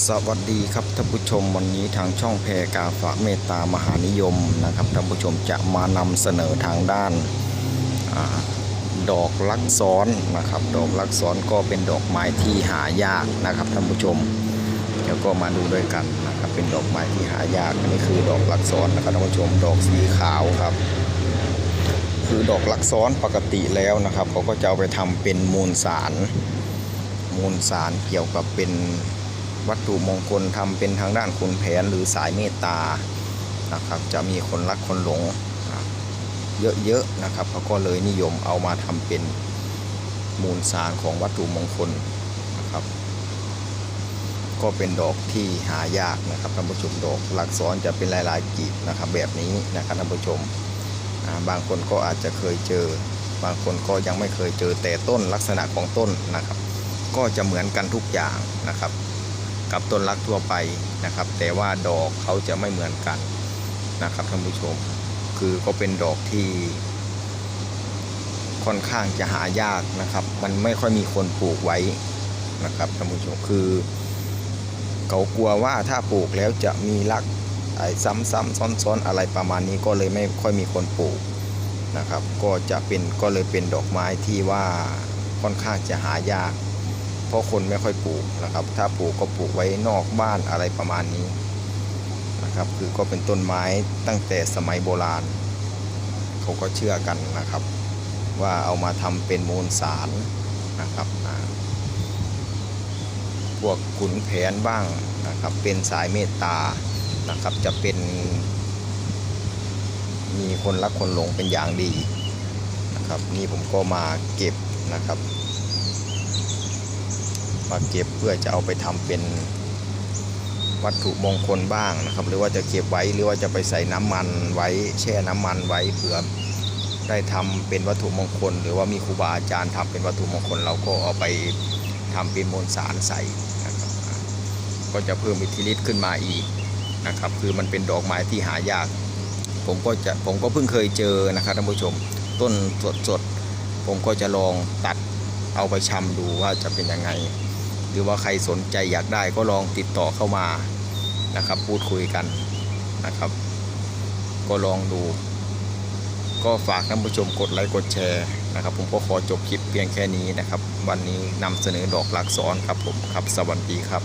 สวัสดีครับท่านผู้ชมวันนี้ทางช่องแพรกาฝากเมตตามหานิยมนะครับท่านผู้ชมจะมานำเสนอทางด้านอาดอกลักซ้อนนะครับ ดอกลักซ้อนก็เป็นดอกไม้ที่หายากนะครับท่านผู้ชมเดี๋ยวก็มาดูด้วยกันนะครับเป็นดอกไม้ที่หายากอันนี้คือดอกลักซ้อนนะครับท่านผู้ชมดอกสีขาวครับคือดอกลักซ้อนปกติแล้วนะครับเขาก็จะเอาไปทำเป็นมูลสาร มูลสารเกี่ยวกับเป็น วัตถุมงคลทำเป็นทางด้านคุณแผนหรือสายเมตตานะครับ จะมีคนรักคนหลงเยอะๆนะครับเขาก็เลยนิยมเอามาทำเป็นมูลสารของวัตถุมงคลนะครับ ก็เป็นดอกที่หายากนะครับท่านผู้ชมดอกหลักซ้อนจะเป็นลายๆกีบนะครับ แบบนี้นะครับท่านผู้ชมบางคนก็อาจจะเคยเจอ บางคนก็ยังไม่เคยเจอแต่ต้นลักษณะของต้นนะครับ ก็จะเหมือนกันทุกอย่างนะครับ กับต้นรักทั่วไปนะครับ แต่ว่าดอกเขาจะไม่เหมือนกันนะครับท่านผู้ชม คือก็เป็นดอกที่ ค่อนข้างจะหายากนะครับ มันไม่ค่อยมีคนปลูกไว้นะครับท่านผู้ชมคือ เขากลัวว่าถ้าปลูกแล้วจะมีรักไอ้ซ้ำๆซ้อนๆ อะไรประมาณนี้ก็เลยไม่ค่อยมีคนปลูกนะครับ ก็จะเป็นก็เลยเป็นดอกไม้ที่ว่าค่อนข้างจะหายาก เพราะคนไม่ค่อยปลูกนะครับ ถ้าปลูกก็ปลูกไว้นอกบ้านอะไรประมาณนี้นะครับ คือก็เป็นต้นไม้ตั้งแต่สมัยโบราณเขาก็เชื่อกันนะครับ ว่าเอามาทำเป็นมูลสารนะครับพวกขุนแผนบ้างนะครับ เป็นสายเมตตานะครับ จะเป็นมีคนรักคนหลงเป็นอย่างดีนะครับ นี่ผมก็มาเก็บนะครับ มาเก็บเพื่อจะเอาไปทำเป็นวัตถุมงคลบ้างนะครับ หรือว่าจะเก็บไว้หรือว่าจะไปใส่น้ำมันไว้แช่น้ำมันไว้เผื่อได้ทำเป็นวัตถุมงคล หรือว่ามีครูบาอาจารย์ทำเป็นวัตถุมงคล เราก็เอาไปทำเป็นมวลสารใส่นะครับก็จะเพิ่มอิทธิฤทธิ์ขึ้นมาอีกนะครับ คือมันเป็นดอกไม้ที่หายาก ผมก็จะผมก็เพิ่งเคยเจอนะครับท่านผู้ชมต้นสดๆผมก็จะลองตัดเอาไปชำดูว่าจะเป็นยังไง หรือว่าใครสนใจอยากได้ก็ลองติดต่อเข้ามานะครับ พูดคุยกันนะครับ ก็ลองดู ก็ฝากท่านผู้ชมกดไลค์กดแชร์นะครับ ผมก็ขอจบคลิปเพียงแค่นี้นะครับ วันนี้นำเสนอดอกหลักซอนครับผมครับสวัสดีครับ